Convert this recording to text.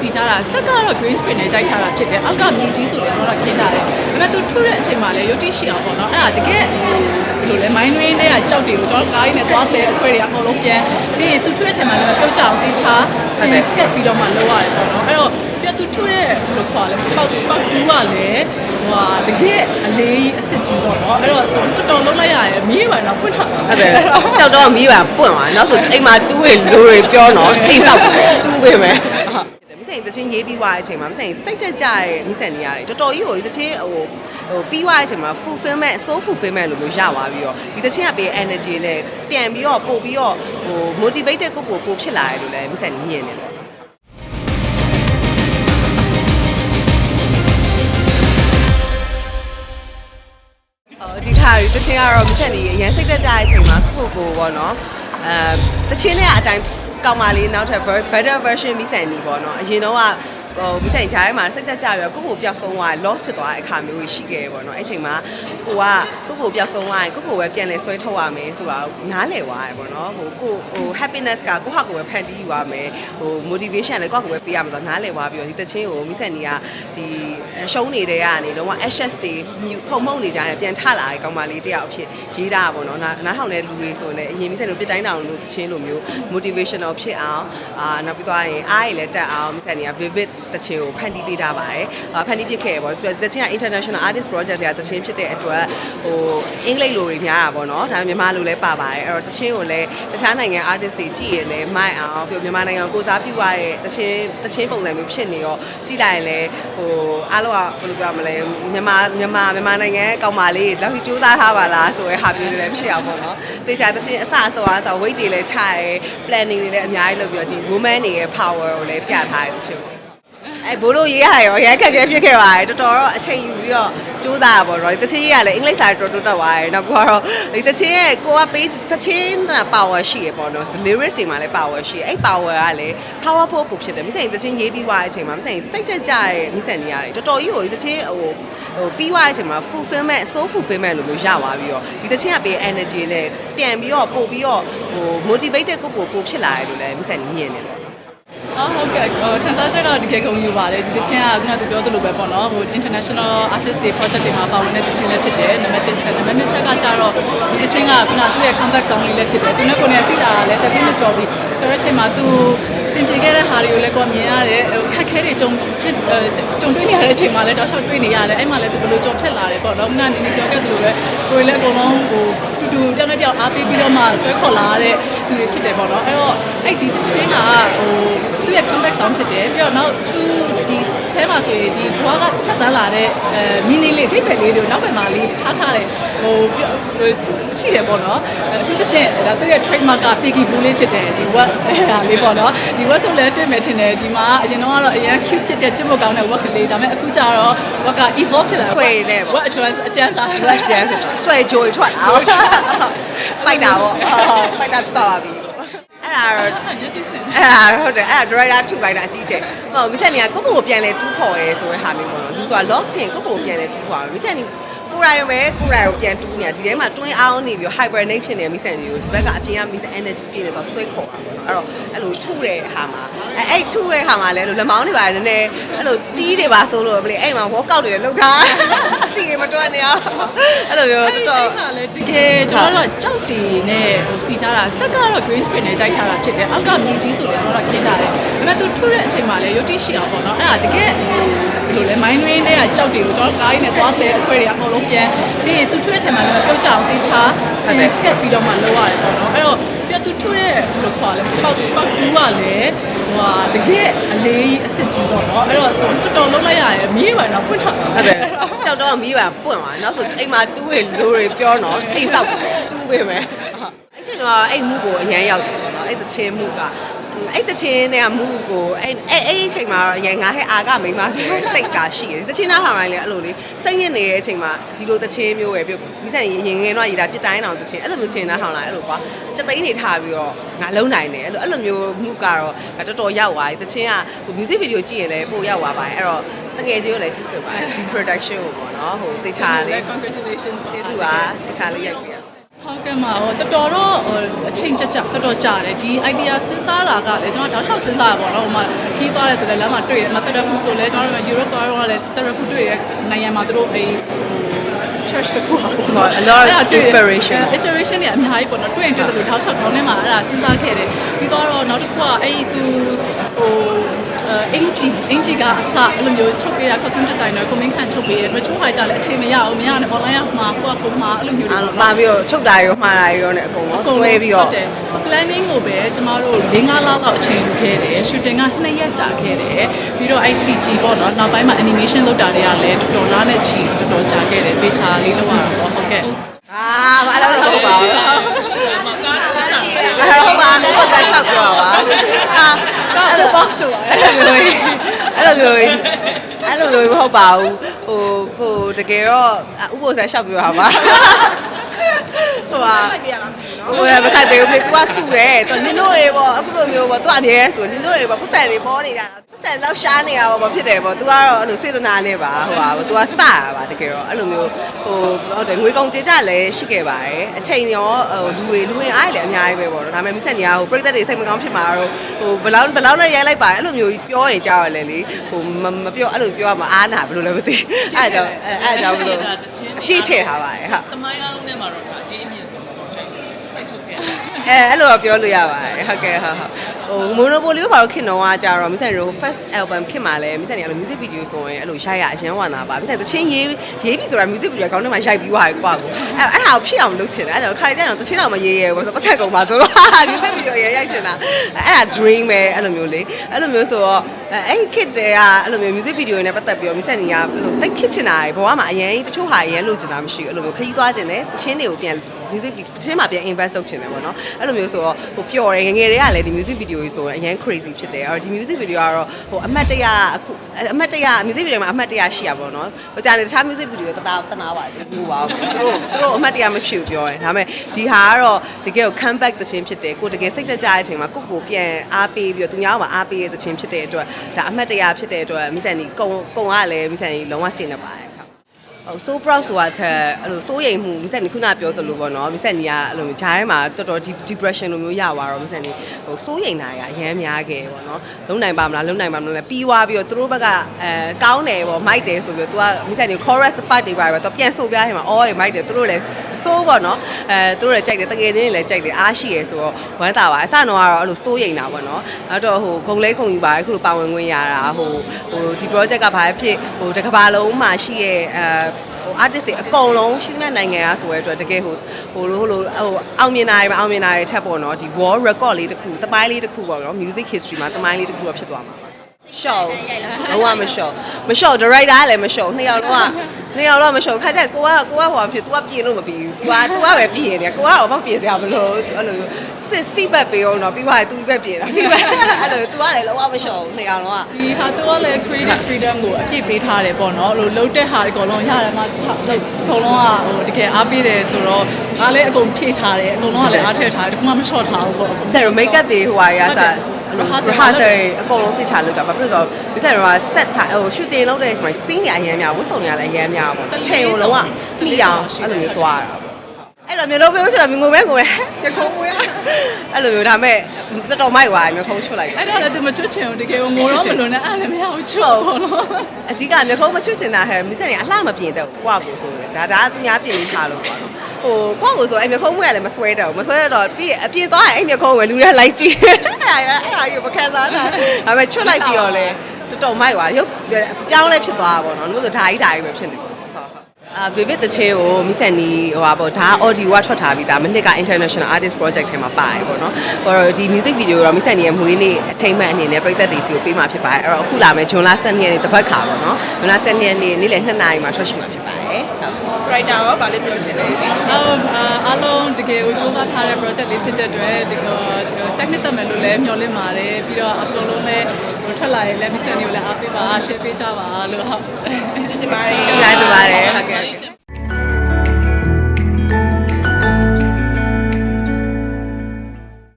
စီထားတာစက်ကတော့ green screen နဲ့ရိုက်ထားတာဖြစ်တယ်အောက်ကမြေကြီးဆိုတော့ကျွန်တော်ကခင်းထားတယ်ဒါပေမဲ့သူထုတဲ့အချိန်မှာလည်းရုပ်တိရှိအောင်ပေါ့နော်အဲ့ဒါတကယ်ဘယ်လိုလဲ mind rain တွေကကြောက်တွေကိုကျွန်တော်ကားကြီးနဲ့သွားတဲ့အခွဲတွေအကုန်လုံးပြန်ပြီးရင်သူထုတဲ့အချိန်မှာလည်းပြုတ်ကြအောင်တေချာစင်ကက်ပြီးတော့မှလောက်ရတယ်ပေါ့နော်အဲ့တော့ပြသူထုတဲ့ဘယ်လိုခေါ်လဲပောက်ပောက်တူးကလည်းဟိုဟာတကယ်အလေးအစ်စ်ကြီးပေါ့နော်အဲ့တော့ဆိုတော်တော်လုံးလိုက်ရတယ်မီးပါတော့ဖွင့်ထားဟုတ်တယ်ကြောက်တော့မီးပါပွင့်သွားနောက်ဆိုအိမ်မှာတူးရလူတွေပြောတော့အိမ်ဆောက်တူးပေးမယ်မ ဆိုင်တချင်းရေးပြီးသွားတဲ့အချိန်မှာမဆိုင်စိတ်တက်ကြရဲမိဆန်နေရတယ်တော်တော်ကြီးကိုဒီတချင်းဟိုဟိုပြီးသွားတဲ့အချိန်မှာ fulfillment soul fulfillment လို့မျိုးရသွားပြီးတော့ဒီတချင်းကပေး energy နဲ့ပြန်ပြီးတော့ပို့ပြီးတော့ဟို motivated ကိုကိုပို့ဖြစ်လာတယ်လို့လည်းမိဆန်မြင်နေတယ်အော်ဒီခါရီတချင်းကတော့မဆက်နေရအရင်စိတ်တက်ကြတဲ့အချိန်မှာကိုကိုကိုပေါ့နော်အဲတချင်းနဲ့အတိုင်း ကောင်းပါလေးနောက်ထပ် better version မိဆန်နေပေါ့နော်အရင်တော့က ဟိုမိဆိုင်ကြားထဲမှာစိတ်တက်ကြပြီးတော့ကိုကိုပျောက်ဆုံးသွား loss ဖြစ်သွားတဲ့အခါမျိုးကြီးရှိခဲ့တယ်ပေါ့နော်အဲ့ချိန်မှာကိုကကိုကိုပျောက်ဆုံးသွားရင်ကိုကိုပဲပြန်လဲဆွဲထုတ်ရမယ်ဆိုတာကိုနားလည်သွားတယ်ပေါ့နော်ဟိုကိုဟို happiness ကကိုဟာကိုပဲဖန်တီးယူရမယ်ဟို motivation လည်းကိုကကိုပဲပေးရမယ်ဆိုတော့နားလည်သွားပြီးတော့ဒီတချင်းကိုမိဆိုင်နေကဒီရှုံးနေတဲ့ကနေတော့ ashes တွေမြူဖုံဖုံနေကြတယ်ပြန်ထလာတဲ့ကောင်မလေးတယောက်အဖြစ်ရေးတာပေါ့နော်နားနားထောင်တဲ့လူတွေဆိုရင်လည်းအရင်မိဆိုင်တို့ပြတိုင်းတောင်လို့တချင်းလိုမျိုး motivational ဖြစ်အောင်အာနောက်ပြီးသွားရင်အားရည်လည်းတက်အောင်မိဆိုင်နေက vivid တချင်းကိုဖန်တီးပေးထားပါတယ်အာဖန်တီးဖြစ်ခဲ့ပေါ့တချင်းက international artist project တွေကတချင်းဖြစ်တဲ့အတွက်ဟိုအင်္ဂလိပ်လိုတွေများတာပေါ့နော်ဒါပေမဲ့မြန်မာလိုလည်းပါပါတယ်အဲ့တော့တချင်းကိုလည်းတခြားနိုင်ငံ artist တွေကြည့်ရင်လည်းမိုက်အောင်ပြီးမြန်မာနိုင်ငံကိုကိုစားပြုရတဲ့တချင်းတချင်းပုံစံမျိုးဖြစ်နေရောကြည့်လိုက်ရင်လည်းဟိုအားလုံးကဘယ်လိုပြောမလဲမြန်မာမြန်မာမြန်မာနိုင်ငံရဲ့ကောင်မလေးလောက်ထိစူးစမ်းထားပါလားဆိုရဲဟာမျိုးတွေလည်းဖြစ်အောင်ပေါ့နော်တေချာတချင်းအစအစောအစော weight တွေလည်းချရဲ planning တွေလည်းအများကြီးလုပ်ပြီးတော့ဒီ woman တွေရဲ့ power ကိုလည်းပြထားတဲ့တချင်းပေါ့ အဲဘိုးလို့ရေးရရောရခက်ခဲဖြစ်ခဲ့ပါတယ်တော်တော်တော့အချိန်ယူပြီးတော့ကြိုးစားရပါတော့ဒီတချင်းရေးရလည်းအင်္ဂလိပ်စာတော်တော်တက်သွားတယ်နောက်ပြီးတော့ဒီတချင်းရဲ့ကိုက page တချင်းက power ရှိရပေါ့နော် lyrics တွေမှာလည်း power ရှိရအဲ့ power ကလည်း powerful ကိုဖြစ်တယ်မိဆိုင်တချင်းရေးပြီးသွားတဲ့အချိန်မှာမိဆိုင်စိတ်တက်ကြရဲမိဆိုင်နေရတယ်တော်တော်ကြီးကိုဒီတချင်းဟိုဟိုပြီးသွားတဲ့အချိန်မှာ fulfillment soul fulfillment လို့မျိုးရသွားပြီးတော့ဒီတချင်းကပေး energy နဲ့ပြန်ပြီးတော့ပို့ပြီးတော့ဟို motivated ကိုကိုပို့ဖြစ်လာတယ်လို့လည်းမိဆိုင်မြင်နေတယ် အော်ဟုတ်ကဲ့ဟိုခန်းစားချက်တော့တကယ်ကုန်ယူပါတယ်ဒီတချင်းကခုနကပြောသလိုပဲပေါ့နော်ဟို international artist တွေ project တွေမှာပါဝင်တဲ့တချင်းလည်းဖြစ်တယ်နံပါတ်1ချက်နံပါတ်2ချက်ကကြတော့ဒီတချင်းကခုနသူ့ရဲ့ comeback song လေးလည်းဖြစ်တယ်သူနဲ့ကိုယ်နဲ့တိတာလည်းဆက်စင်းနဲ့ကြော်ပြီးကြော်တဲ့အချိန်မှာသူ စင်ပြေခဲ့တဲ့ဟာတွေကိုလည်းကိုယ်မြင်ရတယ်ဟိုခက်ခဲတွေကြုံဖြစ်ကြုံတွေ့နေရတဲ့အချိန်မှာလည်းတောက်လျှောက်တွေ့နေရတယ်အဲ့မှာလည်းသူဘယ်လိုကြော်ဖြစ်လာတယ်ပေါ့နော်ခုနကနေနေပြောခဲ့သလိုပဲကိုယ်လည်းအကုန်လုံးဟိုတူတူတောက်နဲ့တောက်အားပေးပြီးတော့မှဆွဲခေါ်လာတဲ့သူတွေဖြစ်တယ်ပေါ့နော်အဲ့တော့အဲ့ဒီတချင်းကဟိုသူ့ရဲ့ comeback song ဖြစ်တယ်ပြီးတော့နောက်သူဒီအဲ မှာဆိုရင်ဒီဘွားကဖြတ်တန်းလာတဲ့အဲမီနီလေးထိပ်ပဲလေးတွေနောက်ဘက်မှာလေးထားထားတယ်ဟိုရှိတယ်ပေါ့နော်အထူးသဖြင့်ဒါသူ့ရဲ့ trademark က figgy blue လေးဖြစ်တယ်ဒီ what ဟာလေးပေါ့နော်ဒီ what ဆိုလည်းတွေ့မယ်ထင်တယ်ဒီမှာအရင်တော့ကတော့အရင် cute ဖြစ်တဲ့ချစ်ဖို့ကောင်းတဲ့ what ကလေးဒါပေမဲ့အခုကျတော့ what က evolve ဖြစ်လာဆွဲနေပေါ့ what အကျွမ်းအကျန်းစားလက်ကျန်ဆွဲကြိုးထွက်အောင်ဖိုက်တာပေါ့ဖိုက်တာဖြစ်သွားပါပြီအဲ့ ဒါတော့ညစီစင်အဲ့ဒါဟုတ်တယ်အဲ့ဒါ driver 2ပိုင်းတာအကြီးကျယ်ဟိုမစ်ဆက်နေကကိုကိုကိုပြန်လဲတူးခေါ်ရဲဆိုတဲ့ဟာမျိုးပေါ့နော်လူဆိုတာ loss ဖြစ်ရင်ကိုကိုကိုပြန်လဲတူးခေါ်ပါမစ်ဆက်နေ ကိုရိုင်ပဲကိုရိုင်ကိုပြန်တူးနေတာဒီထဲမှာ twin အောင်နေပြီး hibernate ဖြစ်နေတဲ့မစ်ဆက်နေကိုဒီဘက်ကအပြင်ကမစ်ဆက် energy ပြည့်နေတော့ဆွဲခေါ်တာပေါ့နော်အဲ့တော့အဲ့လိုထုတဲ့ဟာမှာအဲ့အဲ့ထုတဲ့ဟာမှာလဲလို့လက်မောင်းတွေပါနည်းနည်းအဲ့လိုကြီးတွေပါဆိုလို့ဗလေအဲ့မှာ workout တွေလည်းလုပ်ထားအစီတွေမတွန်းနေအောင်အဲ့လိုမျိုးတော်တော်ကလည်းတကယ်ကျွန်တော်တို့ကြောက်တီနဲ့ဟိုစီထားတာစက်ကတော့ green screen နဲ့ရိုက်ထားတာဖြစ်တယ်အောက်ကမြေကြီးဆိုတော့ကျွန်တော်တို့ခင်းထားတယ်ဒါပေမဲ့သူထုတဲ့အချိန်မှာလည်းရုပ်တိရှိအောင်ပေါ့နော်အဲ့ဒါတကယ်ဘယ်လိုလဲ mind rain တွေကကြောက်တွေကိုကျွန်တော်ကားကြီးနဲ့သွားတဲ့အခွဲတွေအကုန်လုံးပြန်ပြီးရင်သူထုတဲ့အချိန်မှာလည်းပြုတ်ကြအောင်တေချာစင်ကက်ပြီးတော့မှလောက်ရတယ်ပေါ့နော်အဲ့တော့ပြသူထုတဲ့ဘယ်လိုခေါ်လဲပောက်ပောက်တူးကလည်းဟိုဟာတကယ်အလေးအစ်စ်ကြီးပေါ့နော်အဲ့တော့ဆိုတော်တော်လုံးလိုက်ရတယ်မီးပါတော့ဖွင့်ထားဟုတ်တယ်ကြောက်တော့မီးပါပွင့်သွားနောက်ဆိုအိမ်မှာတူးရလူတွေပြောတော့အိမ်ဆောက်တူးပေးမယ်အဲ့ချိန်တော့အဲ့မှုကိုအရန်ရောက်တယ်ပေါ့နော်အဲ့တချင်းမှုက အဲ့တချင်းနဲ့မှုကိုအဲ့အဲ့အဲ့အချိန်မှာတော့ရန်ငါဟဲ့အာကမိန်းမဆိုတဲ့စိတ်ကရှိတယ်တချင်းနားထောင်တိုင်းလည်းအဲ့လိုလေးစိတ်ညစ်နေတဲ့အချိန်မှာဒီလိုတချင်းမျိုးပဲပြုမိဆိုင်ရင်ငယ်တော့ရတာပြစ်တိုင်းအောင်တချင်းအဲ့လိုမျိုးချင်းနားထောင်လာအဲ့လိုကွာစက်သိန်းနေထားပြီးတော့ငါလုံးနိုင်တယ်အဲ့လိုအဲ့လိုမျိုးမှုကတော့တော်တော်ရောက်သွားပြီတချင်းက music video ကြည့်ရင်လည်းပို့ရောက်သွားပါတယ်အဲ့တော့တကယ်ကြီးကိုလည်း just လုပ်ပါတယ် production ကိုပေါ့နော်ဟိုတေချာလေး congratulations ကျေးဇူးပါတေချာလေးရိုက်ပြရ ဟဟုတ်ကဲ့မှာဟိုတော်တော်တော့ဟိုအချိန်ကြကြတော်တော်ကြာတယ်ဒီ idea စဉ်းစားတာကလည်းကျွန်တော်တောက်လျှောက်စဉ်းစားရပါတော့ဟိုမှာခီးသွားတယ်ဆိုလည်းလမ်းမှာတွေ့တယ်မတက်ရဘူးဆိုလည်းကျွန်တော်တို့ Europe သွားတော့လည်းတက်ရဘူးတွေ့ရနိုင်ငံမှာသူတို့အေး church တခုပါပေါ့ဟုတ် a lot of inspiration inspiration တွေအများကြီးပေါ့နော်တွေ့ရင်တွေ့တယ်လို့တောက်လျှောက်ခေါင်းထဲမှာအဲ့ဒါစဉ်းစားခဲ့တယ်ပြီးတော့နောက်တစ်ခုကအဲ့ဒီသူဟို အင်ဂျီအင်ဂျီကအစအဲ့လိုမျိုးချုပ်ပေးတာ costume designer ကိုမင်းခန့်ချုပ်ပေးတယ်တချို့ဟာကြလည်းအချိန်မရဘူးမရနဲ့ online ကမှာကိုကကိုမှာအဲ့လိုမျိုးတွေအဲ့ပေါ့လိုမှာပြီးတော့ချုပ်တာရောမှားတာရောနဲ့အကုန်လုံးတွဲပြီးတော့ဟုတ်တယ် planning ကိုပဲကျမတို့၄၅လလောက်အချိန်ယူခဲ့တယ် shooting က2ရက်ကြာခဲ့တယ်ပြီးတော့ ICG ပေါ့နော်နောက်ပိုင်းမှာ animation လုပ်တာတွေကလည်းတော်တော်လားနဲ့ချီတော်တော်ကြာခဲ့တယ်ပေချာလေးလောက်ရတာပေါ့ဟုတ်ကဲ့အာဘာလို့လဲဟုတ်ပါဘူး ဟုတ်ပါဘူးပတ်သက်လျှောက်ပြောပါအာတော့ box ဆိုပါအဲ့လိုမျိုးအဲ့လိုမျိုးအဲ့လိုမျိုးမဟုတ်ပါဘူးဟိုဟိုတကယ်တော့ဥပ္ပိုလ်ဆန်လျှောက်ပြောပါ ဟိုပါဟိုမခိုက်ပေဘူးလေ तू ကစုတယ် तू နင်တို့တွေပေါ့အခုလိုမျိုးပေါ့ तू အမြဲဆိုနင်တို့တွေပေါ့ပတ်စံတွေပေါ်နေတာပတ်စံတော့ရှားနေတာပေါ့ဘာဖြစ်တယ်ပေါ့ तू ကတော့အဲ့လိုစေတနာနဲ့ပါဟိုပါ तू ကစတာပါတကယ်တော့အဲ့လိုမျိုးဟိုဟုတ်တယ်ငွေကုန်ကြေးကြလည်းရှိခဲ့ပါတယ်အချိန်ရောဟိုလူတွေလူဝင်အားလည်းအများကြီးပဲပေါ့နော်ဒါပေမဲ့မိဆက်နေရဟိုပြိသက်တွေစိတ်မကောင်းဖြစ်မှာတော့ဟိုဘယ်လောက်ဘယ်လောက်နဲ့ရိုက်လိုက်ပါအဲ့လိုမျိုးပြောရင်ကြောက်ရလေလေဟိုမပြောအဲ့လိုပြောရမှာအားနာဘယ်လိုလဲမသိအဲ့ဒါကြောင့်အဲ့ဒါကြောင့်ဘယ်လိုအပြည့်ထည့်ထားပါတယ်ဟုတ် တမိုင်းအားလုံးထဲမှာ တော့ဒါအကြီးအမြင့်ဆုံးပေါ့ချိန်စိုက်ထုတ်ခဲ့တယ် အဲအဲ့လိုတော့ပြောလို့ရပါတယ်ဟုတ်ကဲ့ဟုတ်ဟုတ်ဟို monopoly ဘာလို့ခင်တော့ကကြတော့မိဆက်တို့ first album ခင်မှာလဲမိဆက်နေအဲ့လို music video ဆိုရင်အဲ့လိုရိုက်ရအရင်ဝါနာပါမိဆက်တချင်းရေးရေးပြီဆိုတာ music video ကောင်းထဲမှာရိုက်ပြီးသွားပြီကွာကိုအဲ့အဲ့ဟာကိုဖြစ်အောင်လုပ်ချင်တယ်အဲ့ဒါခါကြတော့တချင်းတော့မရေးရဲဘူးပတ်ဆက်ကုန်ပါဆိုတော့ music video ရေးရိုက်ချင်တာအဲ့ဒါ dream ပဲအဲ့လိုမျိုးလေအဲ့လိုမျိုးဆိုတော့အဲ့ kid တွေကအဲ့လိုမျိုး music video နဲ့ပတ်သက်ပြီးတော့မိဆက်နေကအဲ့လိုတိတ်ဖြစ်ချင်တာဘဝမှာအရင်တချို့ဟာအရင်လုပ်ချင်တာမရှိဘူးအဲ့လိုမျိုးခရီးသွားချင်တယ်တချင်းတွေကိုပြန် music video တချင်းမှာပြန် invest လုပ်ချင်တယ်ပေါ့နော်အဲ့လိုမျိုးဆိုတော့ဟိုပျော်တယ်ငယ်ငယ်တွေကလည်းဒီ music video ကြီးဆိုရင်အရင် crazy ဖြစ်တယ်အဲ့တော့ဒီ music video ကတော့ဟိုအမှတ်တရအခုအမှတ်တရ music video မှာအမှတ်တရရှိရပါတော့နော်ဟိုကြာနေတခြား music video တသားတနာပါတယ်ပြောပါဘူးသူတို့သူတို့အမှတ်တရမဖြစ်ဘူးပြောတယ်ဒါပေမဲ့ဒီဟာကတော့တကယ်ကို comeback တခြင်းဖြစ်တယ်ကိုတကယ်စိတ်တက်ကြတဲ့အချိန်မှာကိုကိုပြန်အားပေးပြီးတော့သူများကအားပေးရတဲ့တခြင်းဖြစ်တဲ့အတွက်ဒါအမှတ်တရဖြစ်တဲ့အတွက်မိဆန်ကြီးကုံကုံကလည်းမိဆန်ကြီးလုံးဝကျင့်နေပါတယ်ဟုတ် so proud ဆိုတာတဲ့အဲ့လိုစိုးရိမ်မှုမိဆက်နီခုနပြောသလိုပေါ့နော်မိဆက်နီကအဲ့လိုဂျားထဲမှာတော်တော် depression လိုမျိုးရသွားတော့မိဆက်နီဟိုစိုးရိမ်တာကအရမ်းများခဲ့ပေါ့နော်လုံနိုင်ပါမလားလုံနိုင်ပါမလားပြီးွားပြီးတော့သူတို့ဘက်ကအဲကောင်းတယ်ပေါ့မိုက်တယ်ဆိုပြီးတော့ तू ကမိဆက်နီ chorus part တွေပါပဲ तू ပြန်ဆိုပြရင်မှာအော်ရမိုက်တယ်သူတို့လည်းစိုးပေါ့နော်အဲသူတို့လည်းကြိုက်တယ်တကယ်ချင်းလည်းကြိုက်တယ်အားရှိရယ်ဆိုတော့ဝမ်းသာပါအစတော့ကတော့အဲ့လိုစိုးရိမ်တာပေါ့နော်နောက်တော့ဟိုဂုံလဲခုံယူပါတယ်ခုလိုပါဝင်ခွင့်ရတာဟိုဟိုဒီ project ကဘာဖြစ်ဟိုတစ်ကမ္ဘာလုံးမှာရှိရဲ့အဲဟို artist တွေအကုန်လုံးရှိသမျှနိုင်ငံအားဆိုရတဲ့အတွက်တကယ်ဟိုဟိုလိုဟိုလိုဟိုအောင်မြင်တာတွေမအောင်မြင်တာတွေထက်ပေါ့နော်ဒီ world record လေးတစ်ခုတပိုင်းလေးတစ်ခုပေါ့နော် music history မှာတပိုင်းလေးတစ်ခုတော့ဖြစ်သွားမှာပါ show လုံးဝမ show မ show director လည်းမ show နှစ်ယောက်လုံးကနှစ်ယောက်တော့မ show ခါကျကိုကကိုကဟိုဖြစ် तू ကပြင်လို့မပြီးဘူး तू က तू ကပဲပြင်နေကိုကတော့မပြင်စရာမလိုအဲ့လို sis feedback ပေးအောင်တော့ပြီးသွားရင် तू ပဲပြင်တာ feedback အဲ့လို तू ကလည်းလုံးဝမ show နှစ်ယောက်လုံးက ဒီဟာသူကလည်း creative freedom ကိုအပြည့်ပေးထားတယ်ပေါ့နော်အဲ့လိုလုံးတဲ့ဟာတွေအကုန်လုံးရတယ်မှာချလို့အကုန်လုံးကဟိုတကယ်အားပေးတယ်ဆိုတော့ငါလည်းအကုန်ဖြည့်ထားတယ်အကုန်လုံးကလည်းအားထည့်ထားတယ်တခုမှမလျှော့ထားဘူးပေါ့ ဆက်ရ make up တွေဟိုဟာရစအဲ့လို rehearsal အကုန်လုံးသိချလုပ်တာဘာဖြစ်လို့ဆိုတော့ဆက်ရက set ချဟို shooting လုပ်တဲ့အချိန်မှာ scene တွေအရင်များဝတ်စုံတွေလည်းအရင် ျားများပေါ့ချိန်ကိုလုံးဝမိအောင်အဲ့လိုမျိုးသွားတာအဲ့လိုမျိုးလုပ်ပြောဆိုတော့ငိုမဲငိုမဲညခုံးမွေးအဲ့လိုမျိုးဒါမဲ့တော်တော်မိုက်သွားညခုံးချွတ်လိုက်အဲ့ဒါလည်းသူမချွတ်ချင်ဘူးတကယ်ကိုငိုတော့မလို့နဲ့အဲ့လည်းမရဘူးချွတ်ပေါ့နော်အဓိကညခုံးမချွတ်ချင်တာဟဲ့မိစက်နေအလှမပြင်တော့ကွာကိုဆိုတယ်ဒါဒါသူများပြင်ပြီးထားလို့ပေါ့နော်ဟိုကွာကိုဆိုအဲ့ညခုံးမွေးကလည်းမဆွဲတော့မဆွဲတော့ပြီးအပြင်သွားရင်အဲ့ညခုံးဝယ်လူတွေလိုက်ကြည့်အဲ့ဒါအဲ့ဒါကြီးမခံစားတာဒါပေမဲ့ချွတ်လိုက်ပြီးတော့လေတော်တော်မိုက်သွားရုပ်ပြောင်းလဲဖြစ်သွားတာပေါ့နော်တို့ဆိုဓာကြီးဓာကြီးပဲဖြစ်နေပေါ့ဟုတ်ဟုတ် အာ vivid တချင်းကိုမိဆန်နီဟိုပါပေါ့ဒါ audio ကထွက်ထားပြီးသားမနစ်က international artist project ထဲမှာပါတယ်ပေါ့နော်ဟိုတော့ဒီ music video တော့မိဆန်နီရဲ့မွေးနေ့အထိမ်းအမှတ်အနေနဲ့ပြည်သက်တွေစီကိုပေးမှာဖြစ်ပါတယ်အဲ့တော့အခုလာမယ်ဂျွန်လာ7ရက်နေ့တစ်ပတ်ခါပေါ့နော်ဂျွန်လာ7ရက်နေ့နေ့လယ်2နာရီမှာထွက်ရှိမှာဖြစ်ပါတယ်ဟုတ် writer ရောဗာလေးပြောချင်တယ်ဟုတ်အားလုံးတကယ်ကိုစူးစမ်း ထားတဲ့ project လေးဖြစ်တဲ့အတွက်ဒီက check နှစ်တက်မယ်လို့လည်းမျှော်လင့်ပါတယ်ပြီးတော့အကုန်လုံးလည်းဟိုထွက်လာရင်လည်း mission တွေကိုလည်းအားပေးပါ share ပေးကြပါလို့ဟုတ်ဒီမှာဒီလိုက်ပါတယ်ဟုတ်ကဲ့ဟုတ်ကဲ့